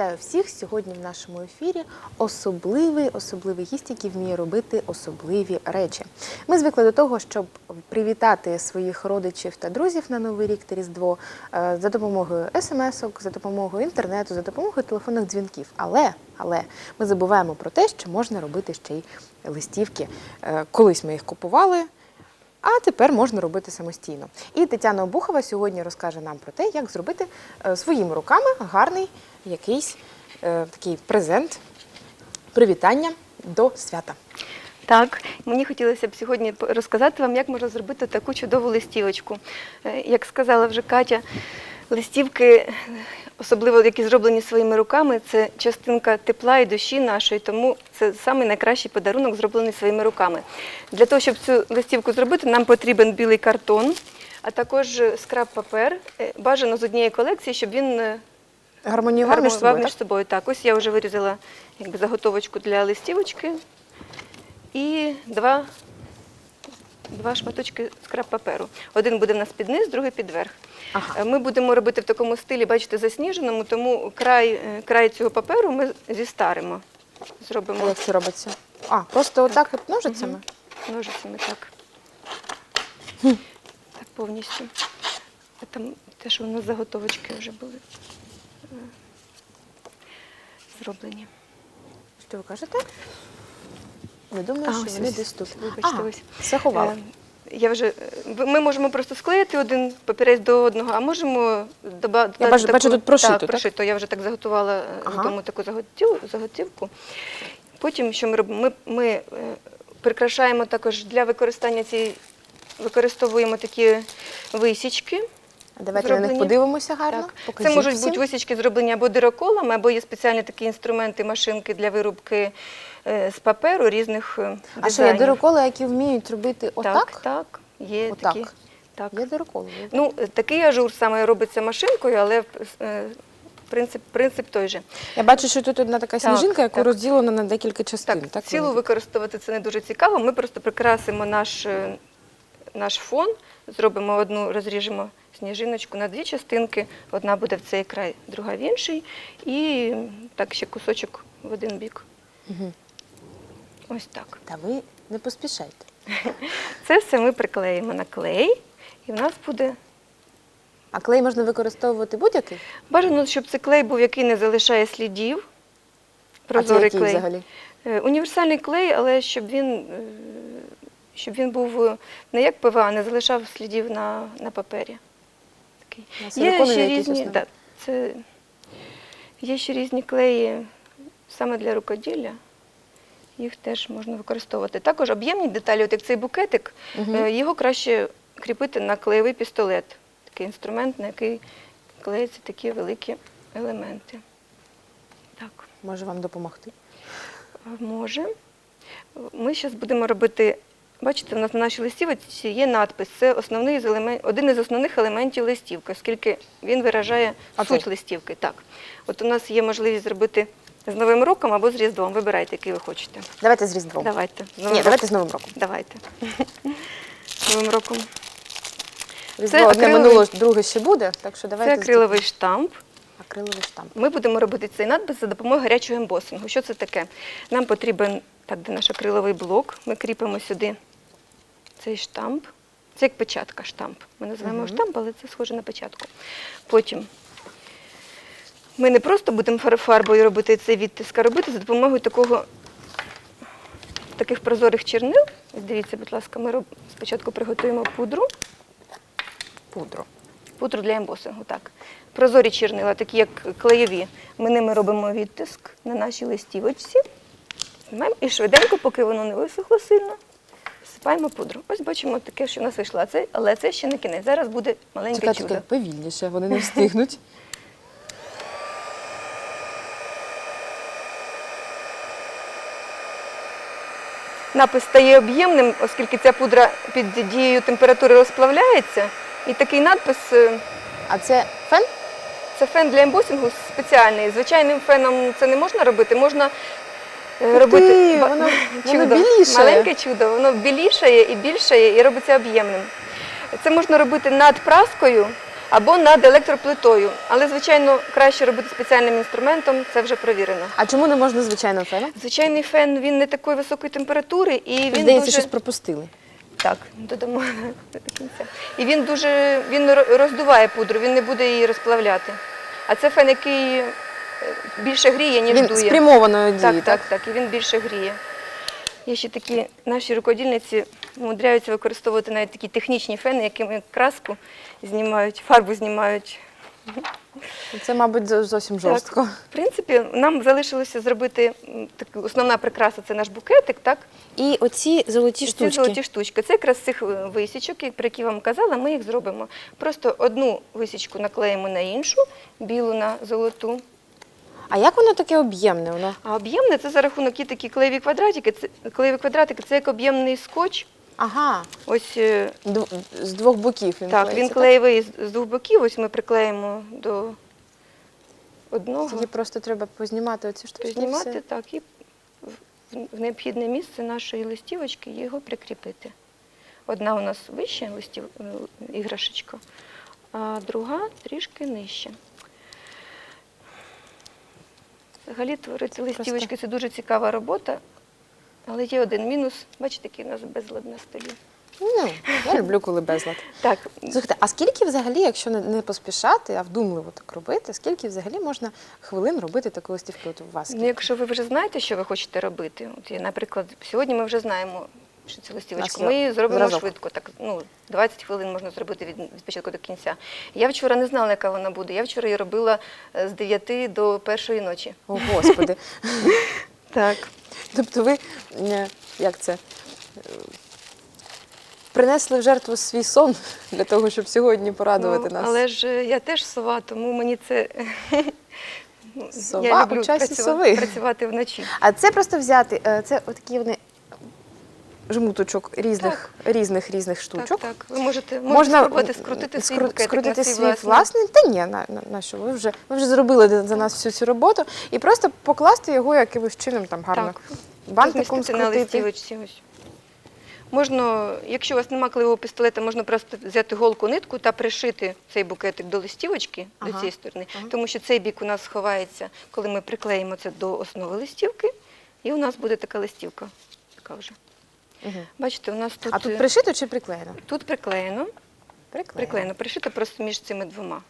Вітаю всіх! Сьогодні в нашому ефірі особливий особливий гість, який вміє робити особливі речі. Ми звикли до того, щоб привітати своїх родичів та друзів на Новий рік та Різдво е, за допомогою смс-ок, за допомогою інтернету, за допомогою телефонних дзвінків. Але, але ми забуваємо про те, що можна робити ще й листівки. Е, Колись ми їх купували. А тепер можна робити самостійно. І Тетяна Обухова сьогодні розкаже нам про те, як зробити е, своїми руками гарний якийсь е, такий презент, привітання до свята. Так, мені хотілося б сьогодні розказати вам, як можна зробити таку чудову листівочку. Е, Як сказала вже Катя, листівки, особливо які зроблені своїми руками, це частинка тепла і душі нашої, тому це самий найкращий подарунок, зроблений своїми руками. Для того, щоб цю листівку зробити, нам потрібен білий картон, а також скраб-папер. Е, Бажано з однієї колекції, щоб він е, Гармоніював між собою. між Так? Так, ось я вже вирізала якби, заготовочку для листівочки і два, два шматочки скраб паперу. Один буде в нас під низ, другий під верх. Ага. Е, Ми будемо робити в такому стилі, бачите, засніженому, тому край, е, край цього паперу ми зістаримо. А як це робиться? А, просто отак от ножицями? ножицями так. Так повністю. А там те, що у нас заготовочки вже були е, зроблені. Що ви кажете? Я думаю, А, що ось вони ось. десь тут. Вибачте, ось. все ховали. Е, Я вже, ми можемо просто склеїти один папірець до одного, а можемо додати бачу- бачу, тут прошито, так? Так, прошито. Я вже так заготувала е, Ага. тому таку заготів, заготівку. Потім, що ми робимо? Ми, ми е, прикрашаємо також для використання цієї, використовуємо такі висічки. Давайте на них зроблені. подивимося гарно. Так. Покажіть Це можуть всім. бути висічки зроблені або дироколами, або є спеціальні такі інструменти, машинки для вирубки з паперу різних е, А що є дироколи, які вміють робити отак? Так, так, є Отак. такі. Так. Є дироколи. Ну, е, такий ажур саме робиться машинкою, але е, принцип, принцип той же. Я бачу, що тут одна така Так, сніжинка, яку так. розділено на декілька частин. Так, Так, цілу використовувати це не дуже цікаво. Ми просто прикрасимо наш, е, наш фон, зробимо одну, розріжемо сніжиночку на дві частинки. Одна буде в цей край, друга в інший. І так ще кусочок в один бік. Мгм. Ось так. Та ви не поспішайте. Це все ми приклеїмо на клей, і в нас буде А клей можна використовувати будь-який? Бажано, щоб це клей був, який не залишає слідів. а це Прозорий який клей. взагалі? Е, Універсальний клей, але щоб він, е, щоб він був е, не як ПВА, не залишав слідів на, на папері. Такий. На Є ще різні, основі? да, це, є ще різні клеї саме для рукоділля. Їх теж можна використовувати. Також об'ємні деталі, от як цей букетик, е, його краще кріпити на клеєвий пістолет. Такий інструмент, на який клеються такі великі елементи. Так, Може вам допомогти? може. Ми зараз будемо робити. Бачите, у нас на нашій листівці є надпис. Це основний один із основних елементів листівки, оскільки він виражає суть листівки. Так. От у нас є можливість зробити з Новим роком або з Різдвом. Вибирайте, який ви хочете. Давайте з Різдвом. Давайте. З Новим Ні, давайте з Новим роком. Давайте. З Новим роком. Різдво Це одне акриловий- минуло, друге ще буде, так що давайте Це з- акриловий штамп. акриловий штамп. Ми будемо робити цей надпис за допомогою гарячого ембосингу. Що це таке? Нам потрібен так, де наш акриловий блок. Ми кріпимо сюди цей штамп. Це як печатка штамп. Ми називаємо Мгм. штамп, але це схоже на печатку. Потім ми не просто будемо фарбою робити цей відтиск, а робити за допомогою такого, таких прозорих чернил. Ось Дивіться, будь ласка, ми роб... спочатку приготуємо пудру. Пудру. Пудру для ембосингу, так. Прозорі чернила, такі як клеєві. Ми ними робимо відтиск на нашій листівочці. Знімаємо і швиденько, поки воно не висохло сильно, всипаємо пудру. Ось бачимо таке, що в нас вийшло. Але це ще не кінець. Зараз буде маленьке Чекайте, чудо. повільніше, вони не встигнуть. Напис стає об'ємним, оскільки ця пудра під дією температури розплавляється. І такий надпис е, А це фен? Це фен для ембосінгу спеціальний. Звичайним феном це не можна робити. Можна е, робити ти, ба- воно- воно білішає. Маленьке чудо, воно білішає і більшає, і робиться об'ємним. Це можна робити над праскою або над електроплитою. Але, звичайно, краще робити спеціальним інструментом, це вже провірено. А чому не можна звичайним феном? Звичайний фен він не такої високої температури і він Здається, дуже щось пропустили. так додамо до кінця. І він дуже він ро- роздуває пудру, він не буде її розплавляти. А це фен, який е, більше гріє, ніж Він дує. спрямованої дії, Так, так, так, і він більше гріє. Є ще такі наші рукодільниці умудряються використовувати навіть такі технічні фени, якими краску знімають, фарбу знімають. Це, мабуть, зовсім жорстко. Так, в принципі, нам залишилося зробити м, таку основна прикраса це наш букетик, так? І оці золоті Ці штучки. золоті штучки. Це якраз з цих е, висічок, про які вам казала, ми їх зробимо. Просто одну висічку наклеїмо на іншу, білу на золоту. А як воно таке об'ємне? Воно А об'ємне це за рахунок і такі клеєві квадратики. Це клеєві квадратики це як об'ємний скотч. Ага, Ось е, дв- з двох боків він так, він клеїться, клеєвий з з двох боків. Ось ми приклеїмо до одного. Тоді просто треба познімати оці штучки. і Знімати все. так і в- в необхідне місце нашої листівочки його прикріпити. Одна у нас вище листів, е, іграшечка, а друга трішки нижче. Взагалі творити листівочки це дуже цікава робота, але є один мінус. Бачите, який у нас безлад на столі. Ну, я люблю, коли безлад. Так, Слухайте, а скільки взагалі, якщо не, не поспішати, а вдумливо так робити, скільки взагалі можна хвилин робити таку листівку от у вас? ну, якщо ви вже знаєте, що ви хочете робити, от я, наприклад, сьогодні ми вже знаємо, що це листівочка. Ми її зробимо зразок. швидко, так ну 20 хвилин можна зробити від, від початку до кінця. Я вчора не знала, яка вона буде. Я вчора її робила е, з 9 до першої ночі. О, Господи. Так. Тобто ви, е, як це, е, принесли в жертву свій сон для того, щоб сьогодні порадувати Ну, нас. Але ж е, я теж сова, тому мені це Сова я у часі працювати, сови. працювати вночі. А це просто взяти, це отакі вони жмуточок різних, різних, різних штучок. Так, так. Ви можете, можете Можна спробувати скрутити свій скру- букетик скрутити на свій власний. власний. Та ні, на, на, на що? Ви вже, ви вже зробили за за нас всю цю роботу і просто покласти його якимось чином там гарно. Так. Бантиком Розмістити на листівочці. Ось. Можна, якщо у вас немає клеєвого пістолета, можна просто взяти голку нитку та пришити цей букетик до листівочки Ага. до цієї сторони, Ага. тому що цей бік у нас сховається, коли ми приклеїмо це до основи листівки, і у нас буде така листівка. Така вже. Мгм. Бачите, у нас тут, А е, тут пришито чи приклеєно? тут приклеєно, Приклеєно. приклеєно, пришито просто між цими двома.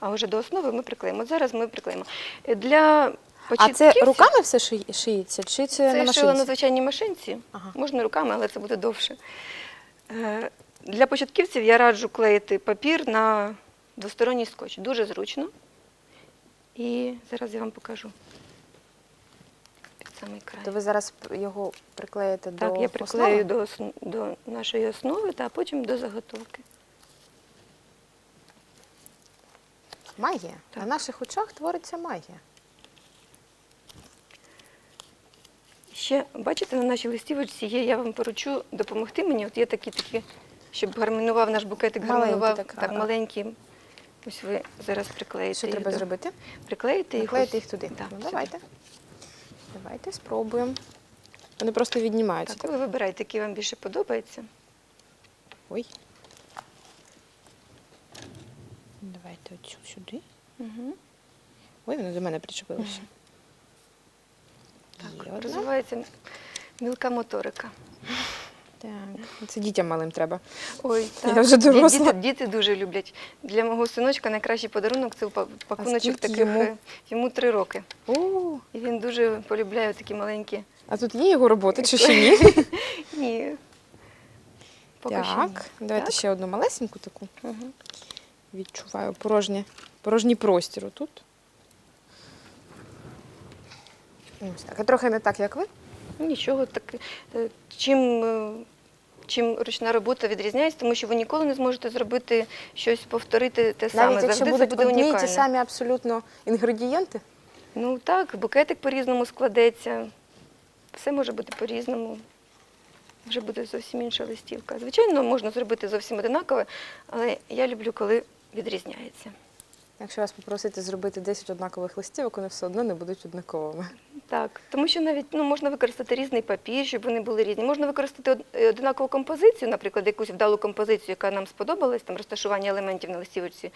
А вже до основи ми приклеїмо. От Зараз ми приклеїмо. Е, Для А це початківців- руками все шиє- шиється? Чи це, Це на шила на звичайній машинці. Ага. Можна руками, але це буде довше. Е, Для початківців я раджу клеїти папір на двосторонній скотч. Дуже зручно. І зараз я вам покажу. Самий край. То ви зараз його приклеїте Так, до я приклею основи? до, ос- до нашої основи, та потім до заготовки. Магія. Так. На наших очах твориться магія. Ще, бачите, на нашій листівочці є, я вам поручу допомогти мені. От є такі такі, щоб гармонував наш букетик, Маленький гармонував так, так, маленькі. Ось ви зараз приклеїте. Що їх треба до- зробити? Приклеїти їх. Ось- їх туди. Так, ну, сюди. давайте. Давайте спробуємо. Вони просто віднімаються. Так, ви вибирайте, який вам більше подобається. Ой. Давайте оцю сюди. Угу. Ой, воно до мене причепилося. Угу. Так, одна. розвивається мілка моторика. Так. Це дітям малим треба. Ой, Я вже доросла. Діти, діти дуже люблять. Для мого синочка найкращий подарунок це па- пакуночок скільки таких. йому? е, Йому три роки. О, І він дуже полюбляє такі маленькі. а тут є його робота чи ще ні? Ні. Поки що ні. так, давайте Так. ще одну малесеньку таку. Мгм. Відчуваю порожнє, порожній простір отут. Ось так. А трохи не так, як ви. Нічого так. е, Чим, е, чим ручна робота відрізняється, тому що ви ніколи не зможете зробити щось, повторити те саме. Навіть якщо Завжди будуть це буде одні ті самі абсолютно інгредієнти. Ну так, букетик по-різному складеться. Все може бути по-різному. Вже буде зовсім інша листівка. Звичайно, можна зробити зовсім одинакове, але я люблю, коли відрізняється. Якщо вас попросити зробити 10 однакових листівок, вони все одно не будуть однаковими. Так, тому що навіть ну, можна використати різний папір, щоб вони були різні. Можна використати од- е, композицію, наприклад, якусь вдалу композицію, яка нам сподобалась, там розташування елементів на листівочці,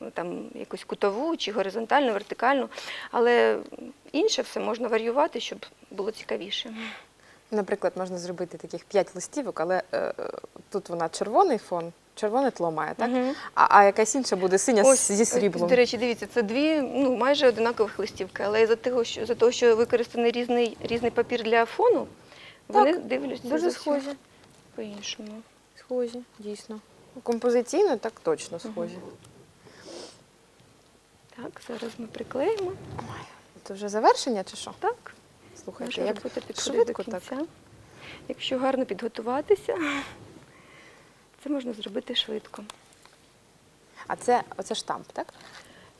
ну, там якусь кутову чи горизонтальну, вертикальну. Але інше все можна варіювати, щоб було цікавіше. Наприклад, можна зробити таких п'ять листівок, але е, е, тут вона червоний фон, червоне тло має, так? Мгм. А, а якась інша буде синя з- зі сріблом. До речі, дивіться, це дві ну, майже одинакових листівки, але за того, що, за того, що використаний різний, різний папір для фону, вони дивляться Дуже схожі. по-іншому. Схожі, дійсно. Композиційно так точно схожі. Так, зараз ми приклеїмо. Це вже завершення чи що? Так, Слухайте, наша як швидко так. Якщо гарно підготуватися, це можна зробити швидко. А це оце штамп, так?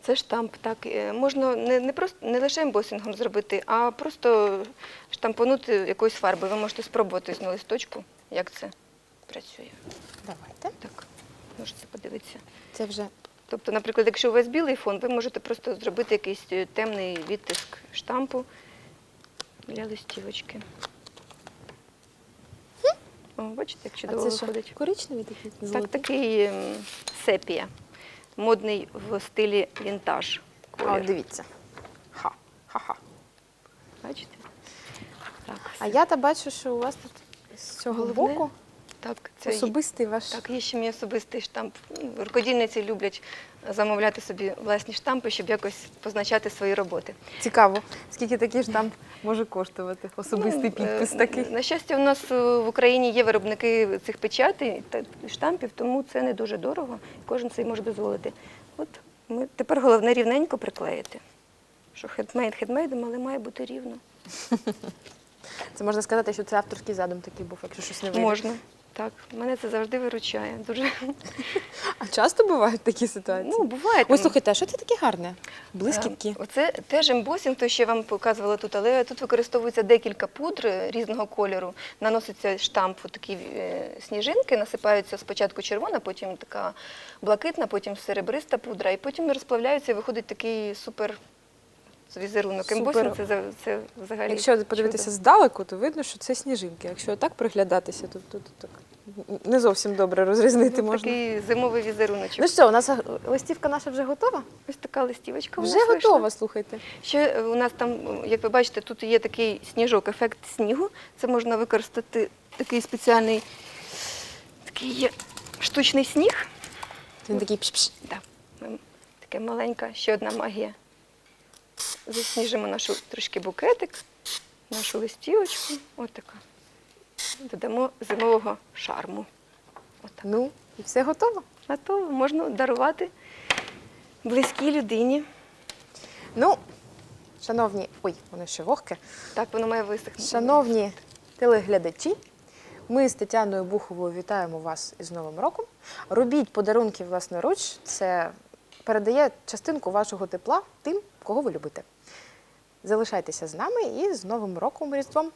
Це штамп, так. е, Можна не, не, просто, не лише ембосингом зробити, а просто штампанути якоюсь фарбою. Ви можете спробувати на листочку, як це працює. Давайте. Так, можете подивитися. Це вже Тобто, наприклад, якщо у вас білий фон, ви можете просто зробити якийсь е, темний відтиск штампу для листівочки. О, бачите, як а це що? виходить. Коричневий такий? Так, золотий? такий ем, сепія, модний в стилі вінтаж. А, Колір. дивіться. Ха. Ха-ха. Бачите? Так, А я та бачу, що у вас тут з цього Головне, боку так, особистий ваш. Так, є ще мій особистий штамп. Рукодільниці люблять замовляти собі власні штампи, щоб якось позначати свої роботи. Цікаво, скільки такий штамп може коштувати? Особистий Ну, підпис е, такий. На щастя, у нас е, в Україні є виробники цих печатей та штампів, тому це не дуже дорого. Кожен собі може дозволити. От ми тепер головне рівненько приклеїти. Що хедмейд хедмейдом, але має бути рівно. Це можна сказати, що це авторський задум такий був, якщо щось не вийде. Можна. Так, мене це завжди виручає. Дуже А часто бувають такі ситуації? ну буває. Там. слухайте, а що це таке гарне? Блискітки. Е, Оце теж ембосінг, той, що я вам показувала тут, але тут використовується декілька пудр різного кольору. Наноситься штамп у такі е, сніжинки, насипаються спочатку червона, потім така блакитна, потім серебриста пудра, і потім розплавляються і виходить такий супер візерунок. Ембосінг це, це взагалі. Якщо подивитися чудо. здалеку, то видно, що це сніжинки. Якщо так приглядатися, то тут так не зовсім добре розрізнити Ну, можна. Такий зимовий візеруночок. Ну що, у нас листівка наша вже готова? Ось така листівочка. Вже вийшла. готова, слухайте. Ще е, у нас там, як ви бачите, тут є такий сніжок, ефект снігу. Це можна використати такий спеціальний такий є штучний сніг. Він такий пш-пш. Да. Таке маленька, ще одна магія. Засніжимо нашу трошки букетик, нашу листівочку. Така. Додамо зимового шарму. Отак. Ну, і все готово. То можна дарувати близькій людині. Ну, шановні, ой, воно ще вогке. Так воно має висохнути. Шановні телеглядачі, ми з Тетяною Буховою вітаємо вас із Новим роком. Робіть подарунки власноруч. Це передає частинку вашого тепла тим, кого ви любите. Залишайтеся з нами і з Новим роком Різдвом.